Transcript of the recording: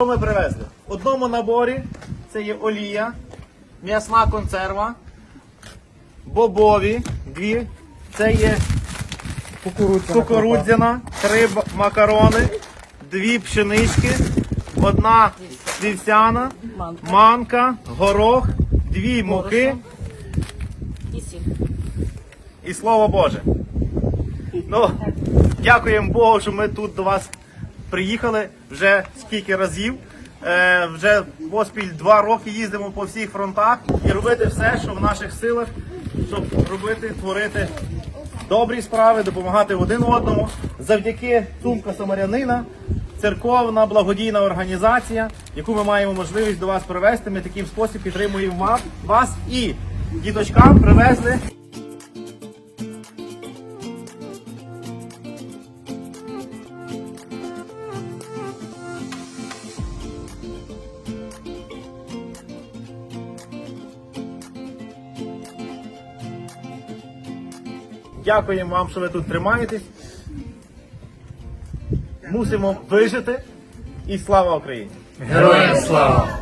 Що ми привезли? В одному наборі це є олія, м'ясна консерва, бобові, дві, це є кукурудзяна, три макарони, дві пшенички, одна вівсяна, манка, горох, дві муки. І і слово Боже. Ну, дякуємо Богу, що ми тут до вас приїхали вже скільки разів. Е, вже поспіль два роки їздимо по всіх фронтах і робити все, що в наших силах, щоб робити, творити добрі справи, допомагати один одному. Завдяки Сумка Самарянина, церковна благодійна організація, яку ми маємо можливість до вас привезти. Ми таким спосіб підтримуємо вас і діточкам привезли. Дякуємо вам, що ви тут тримаєтесь. Мусимо вижити. І слава Україні! Героям слава!